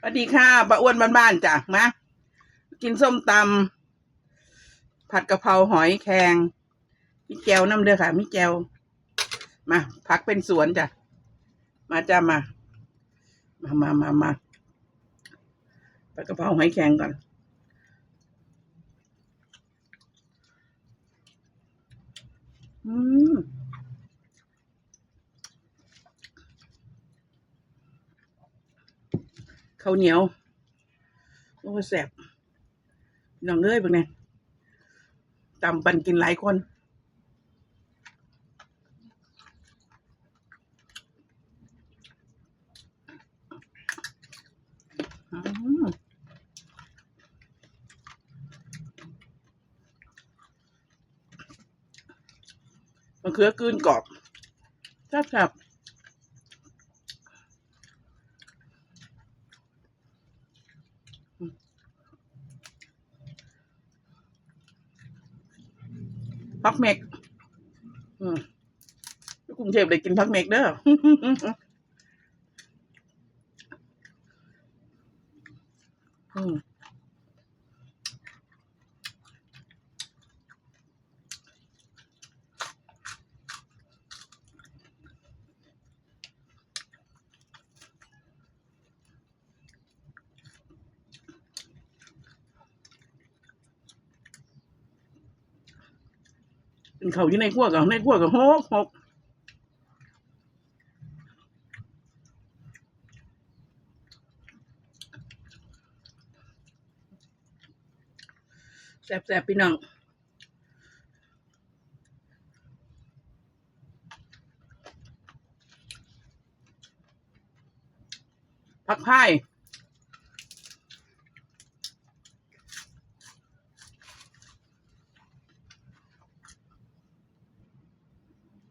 สวัสดีค่ะป้าอ้วนบ้านๆจ้ะมากินส้มตำผัดกะเพราหอยแครงมีแจวน้ำเด้อค่ะมีแจวมาพักเป็นสวนจ้ะมาจ้ามา มามามามาผัดกะเพราหอยแครงก่อนอืม ข้าวเหนียวโอ้แสบน้องเอ้ยเป็นไงตำปันกินหลายคนมมะเขือกืนกรอบแซ่บๆ พักเมกอืมอยู่กรุงเทพได้กินพักเมกเด้อ อืม เป็นเขาอยู่ในขั้วกับในขั้วกับหกหกแซ่บๆพี่น้องพักพาย